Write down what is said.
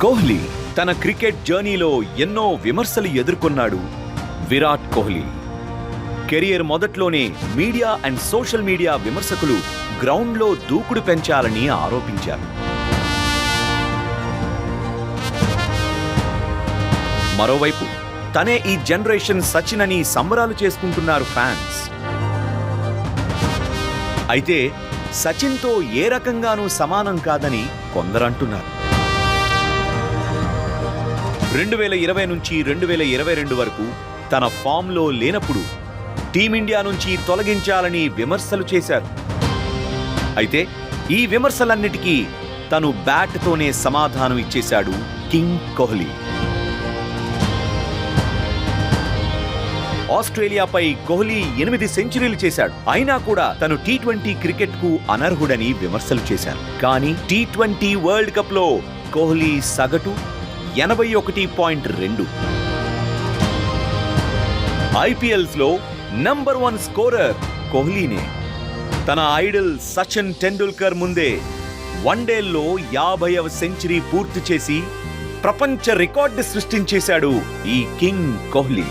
కోహ్లీ తన క్రికెట్ జర్నీలో ఎన్నో విమర్శలు ఎదుర్కొన్నాడు విరాట్ కోహ్లీ. కెరియర్ మొదట్లోనే మీడియా అండ్ సోషల్ మీడియా విమర్శకులు గ్రౌండ్లో దూకుడు పెంచాలని ఆరోపించారు. మరోవైపు తనే ఈ జనరేషన్ సచిన్ అని సంబరాలు చేసుకుంటున్నారు ఫ్యాన్స్. అయితే సచిన్తో ఏ రకంగానూ సమానం కాదని కొందరంటున్నారు. రెండు వేల ఇరవై నుంచి రెండు వేల ఇరవై రెండు వరకు తన ఫామ్లో లేనప్పుడు టీమిండియా నుంచి తొలగించాలని విమర్శలు చేశారు. అయితే ఈ విమర్శలన్నిటికీ తను బ్యాట్తోనే సమాధానం ఇచ్చేశాడు కింగ్ కోహ్లీ. ఆస్ట్రేలియాపై కోహ్లీ ఎనిమిది సెంచరీలు చేశాడు. అయినా కూడా తను టీ ట్వంటీ క్రికెట్కు అనర్హుడని విమర్శలు చేశారు. కానీ టీ ట్వంటీ వరల్డ్ కప్లో కోహ్లీ సగటు ఎనభై ఒకటి పాయింట్ రెండు. ఐపీఎల్స్లో నంబర్ వన్ స్కోరర్ కోహ్లీనే. తన ఐడల్ సచిన్ టెండూల్కర్ ముందే వన్డేల్లో యాభైవ సెంచరీ పూర్తి చేసి ప్రపంచ రికార్డు సృష్టించేశాడు ఈ కింగ్ కోహ్లీ.